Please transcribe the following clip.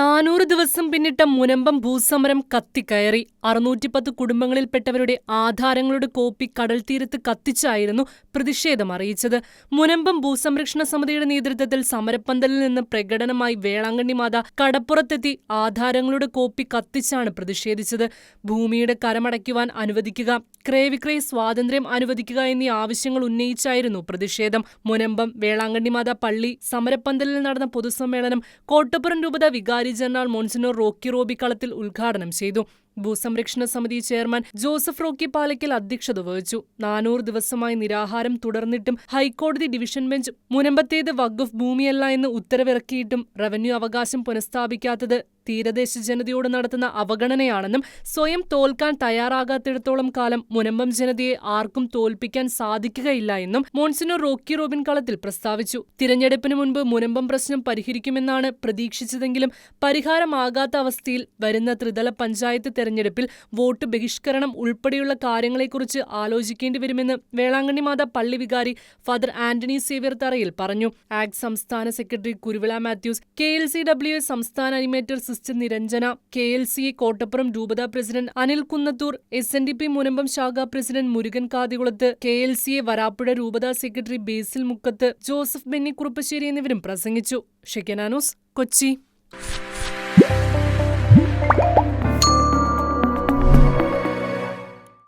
നാനൂറ് ദിവസം പിന്നിട്ട മുനമ്പം ഭൂസമരം കത്തിക്കയറി അറുന്നൂറ്റിപ്പത്ത് കുടുംബങ്ങളിൽപ്പെട്ടവരുടെ ആധാരങ്ങളുടെ കോപ്പി കടൽ തീരത്ത് കത്തിച്ചായിരുന്നു പ്രതിഷേധം അറിയിച്ചത്. മുനമ്പം ഭൂസംരക്ഷണ സമിതിയുടെ നേതൃത്വത്തിൽ സമരപ്പന്തലിൽ നിന്ന് പ്രകടനമായി വേളാങ്കണ്ണി മാത കടപ്പുറത്തെത്തി ആധാരങ്ങളുടെ കോപ്പി കത്തിച്ചാണ് പ്രതിഷേധിച്ചത്. ഭൂമിയുടെ കരമടയ്ക്കുവാൻ അനുവദിക്കുക ക്രയവിക്രയ സ്വാതന്ത്ര്യം അനുവദിക്കുക എന്നീ ആവശ്യങ്ങൾ ഉന്നയിച്ചായിരുന്നു പ്രതിഷേധം. മുനമ്പം വേളാങ്കണ്ണി മാത പള്ളി സമരപ്പന്തലിൽ നടന്ന പൊതുസമ്മേളനം കോട്ടപ്പുറം രൂപത വികാരി ജനറൽ മോൺസിനോർ റോക്കി റോബി കളത്തിൽ ഉദ്ഘാടനം ചെയ്തു ഭൂസംരക്ഷണ സമിതി ചെയർമാൻ ജോസഫ് റോക്കി പാലയ്ക്കൽ അധ്യക്ഷത വഹിച്ചു. നാനൂറ് ദിവസമായി നിരാഹാരം തുടർന്നിട്ടും ഹൈക്കോടതി ഡിവിഷൻ ബെഞ്ച് മുനമ്പത്തേത് വഖഫ് ഭൂമിയല്ല എന്ന് ഉത്തരവിറക്കിയിട്ടും റവന്യൂ അവകാശം പുനഃസ്ഥാപിക്കാത്തത് തീരദേശ ജനതയോട് നടത്തുന്ന അവഗണനയാണെന്നും സ്വയം തോൽക്കാൻ തയ്യാറാകാത്തിടത്തോളം കാലം മുനമ്പം ജനതയെ ആർക്കും തോൽപ്പിക്കാൻ സാധിക്കുകയില്ല എന്നും മോൺസിനോർ റോക്കി റോബിൻ കളത്തിൽ പ്രസ്താവിച്ചു. തിരഞ്ഞെടുപ്പിന് മുൻപ് മുനമ്പം പ്രശ്നം പരിഹരിക്കുമെന്നാണ് പ്രതീക്ഷിച്ചതെങ്കിലും പരിഹാരമാകാത്ത അവസ്ഥയിൽ വരുന്ന ത്രിതല പഞ്ചായത്ത് തെരഞ്ഞെടുപ്പിൽ വോട്ട് ബഹിഷ്കരണം ഉൾപ്പെടെയുള്ള കാര്യങ്ങളെക്കുറിച്ച് ആലോചിക്കേണ്ടി വരുമെന്ന് വേളാങ്കണ്ണി മാത പള്ളി വികാരി ഫാദർ ആന്റണി സേവ്യർ തറയിൽ പറഞ്ഞു. ആക്ട് സംസ്ഥാന secretary Kuruvila Mathews K L C W S സംസ്ഥാന animator sister Niranjana K L C Kottappuram രൂപതാ president Anil Kunnathur S N D P Munambam ശാഖ president Murugan Kathikulath K L C A Varapuzha രൂപതാ secretary ബേസിൽ മുക്കത്ത് Joseph Benny Kuruppassery എന്നിവരും പ്രസംഗിച്ചു. ഷെക്കനാനോസ് കൊച്ചി.